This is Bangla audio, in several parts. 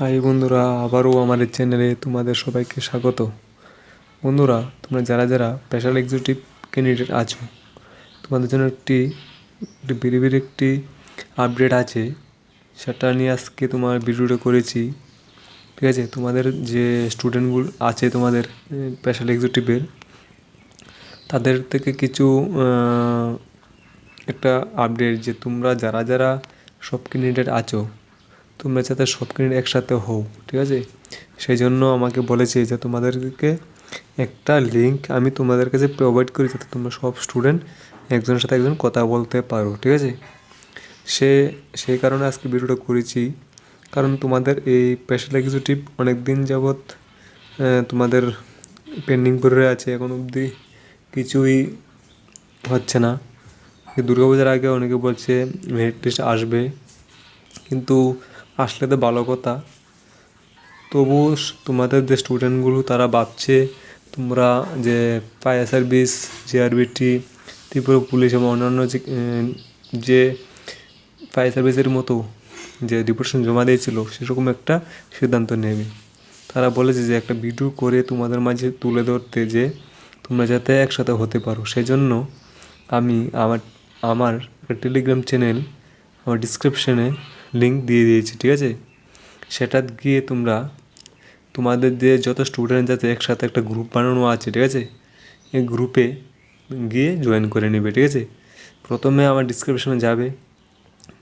হাই বন্ধুরা, আবারও আমার এই চ্যানেলে তোমাদের সবাইকে স্বাগত। বন্ধুরা, তোমরা যারা যারা স্পেশাল এক্সিকিউটিভ ক্যান্ডিডেট আছো, তোমাদের জন্য একটি একটি বিরিবির একটি আপডেট আছে। সেটা নিয়ে আজকে তোমার ভিডিওটা করেছি। ঠিক আছে? তোমাদের যে স্টুডেন্টগুলো আছে তোমাদের স্পেশাল এক্সিকিউটিভের তাদের থেকে কিছু একটা আপডেট যে তোমরা যারা যারা সব ক্যান্ডিডেট আছো তোমরা যাতে সব ক্যান্ডিডেট একসাথে হও, ঠিক আছে? সেই জন্য আমাকে বলেছে যে তোমাদেরকে একটা লিঙ্ক আমি তোমাদের কাছে প্রোভাইড করি যাতে তোমরা সব স্টুডেন্ট একজনের সাথে একজন কথা বলতে পারো, ঠিক আছে? সে, সেই কারণে আজকে ভিডিওটা করেছি। কারণ তোমাদের এই স্পেশাল এক্সিকিউটিভ অনেক দিন যাবৎ তোমাদের পেন্ডিং করে আছে, এখন অবধি কিছুই হচ্ছে না। দুর্গাপূজার আগে অনেকে বলছে মেরিট লিস্ট আসবে। কিন্তু আসলে তো ভালো কথা। তবুও স- তোমাদের যে স্টুডেন্টগুলো তারা ভাবছে, তোমরা যে fire service GRBT Tripura police এবং অন্যান্য যে যে ফায়ার সার্ভিসের মতো যে ডিপুটেশন জমা দিয়েছিল, সেরকম একটা সিদ্ধান্ত নেবে। তারা বলেছে যে একটা ভিডিও করে তোমাদের মাঝে তুলে ধরতে যে তোমরা যাতে একসাথে হতে পারো। সেই জন্য আমি আমার আমার টেলিগ্রাম চ্যানেল আমার ডিসক্রিপশনে লিংক দিয়ে দিয়েছি, ঠিক আছে? সেটা গিয়ে তোমরা তোমাদের যে যত স্টুডেন্ট যাতে একসাথে একটা গ্রুপ বানানো আছে, ঠিক আছে? এই গ্রুপে গিয়ে জয়েন করে নেবে, ঠিক আছে? প্রথমে আমার ডিসক্রিপশনে যাবে।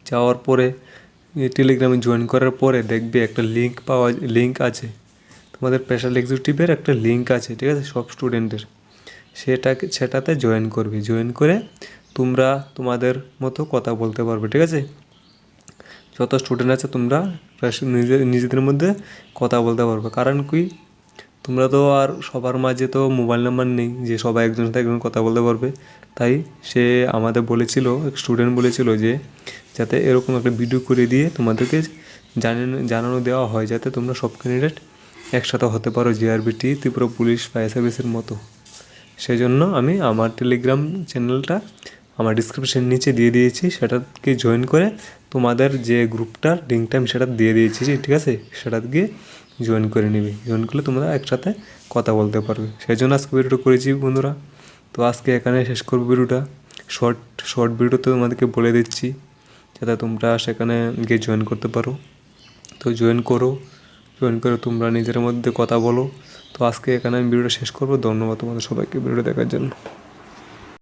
যাওয়ার পরে টেলিগ্রামে জয়েন করার পরে দেখবে একটা লিঙ্ক পাওয়া লিঙ্ক আছে। তোমাদের স্পেশাল এক্সিকিউটিভের একটা লিঙ্ক আছে, ঠিক আছে? সব স্টুডেন্টের সেটাকে, সেটাতে জয়েন করবে। জয়েন করে তোমরা তোমাদের মতো কথা বলতে পারবে, ঠিক আছে? যত স্টুডেন্ট আছে তোমরা প্রায় নিজে, নিজেদের মধ্যে কথা বলতে পারবে। কারণ কি? তোমরা তো আর সবার মাঝে তো মোবাইল নাম্বার নেই, যে সবাই একজনের সাথে একজন কথা বলতে পারবে। তাই সে আমাদের বলেছিল স্টুডেন্ট বলেছিল যে, যাতে এরকম একটা ভিডিও করে দিয়ে তোমাদেরকে জানানো জানানো দেওয়া হয়, যাতে তোমরা সব ক্যান্ডিডেট একসাথে হতে পারো জিআরবিটি ত্রিপুরা পুলিশ ফায়ার সার্ভিসের মতো। সেই জন্য আমি আমার টেলিগ্রাম চ্যানেলটা আমার ডিসক্রিপশন নিচে দিয়ে দিয়েছি, সেটাকে জয়েন করে তোমাদের যে গ্রুপটার লিঙ্কটা আমি সেটা দিয়ে দিয়েছি ঠিক আছে? সেটা গিয়ে জয়েন করে নিবি। জয়েন করলে তোমরা একসাথে কথা বলতে পারবে। সেই জন্য আজকে ভিডিওটা করেছি বন্ধুরা। তো আজকে এখানে শেষ করব ভিডিওটা শর্ট শর্ট ভিডিও তো তোমাদেরকে বলে দিচ্ছি, যাতে তোমরা সেখানে গিয়ে জয়েন করতে পারো। তো জয়েন করো। জয়েন করে তোমরা নিজের মধ্যে কথা বলো। তো আজকে এখানে আমি ভিডিওটা শেষ করব। ধন্যবাদ তোমাদের সবাইকে ভিডিওটা দেখার জন্য।